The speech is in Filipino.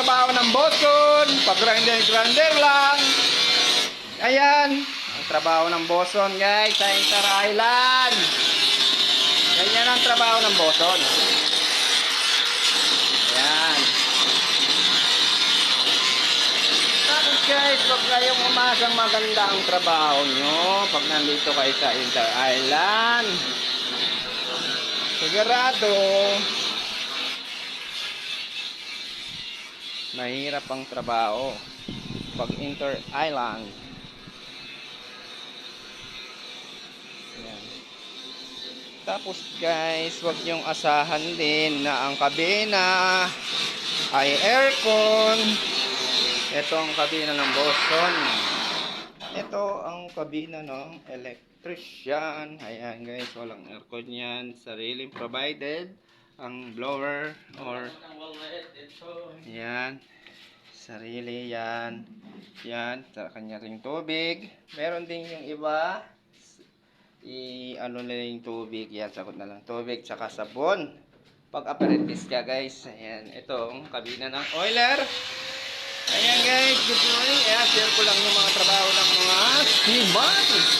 trabaho ng boson. Pag-grinder-grinder lang. Ayan. Ang trabaho ng boson guys sa Inter Island. Ganyan ang trabaho ng boson. Ayan. Tapos guys, huwag kayong umasang maganda ang trabaho nyo pag nandito kayo sa Inter Island. Sigurado, mahirap ang trabaho pag Inter Island. Ayan. Tapos guys, huwag niyong asahan din na ang kabina ay aircon. Ito ang kabina ng Boston. Ito ang kabina ng electrician. Ayan guys, walang aircon yan. Sariling provided ang blower or yan. Sarili yan. Yan, sa kanya ring tubig. Meron din yung iba. I ano na yung tubig. Yan, sagot na lang tubig tsaka sabon. Pag apprentice ka guys. Ayan, itong kabina ng oiler. Ayan guys, good morning. Ayan, share ko lang yung mga trabaho ng mga steamer.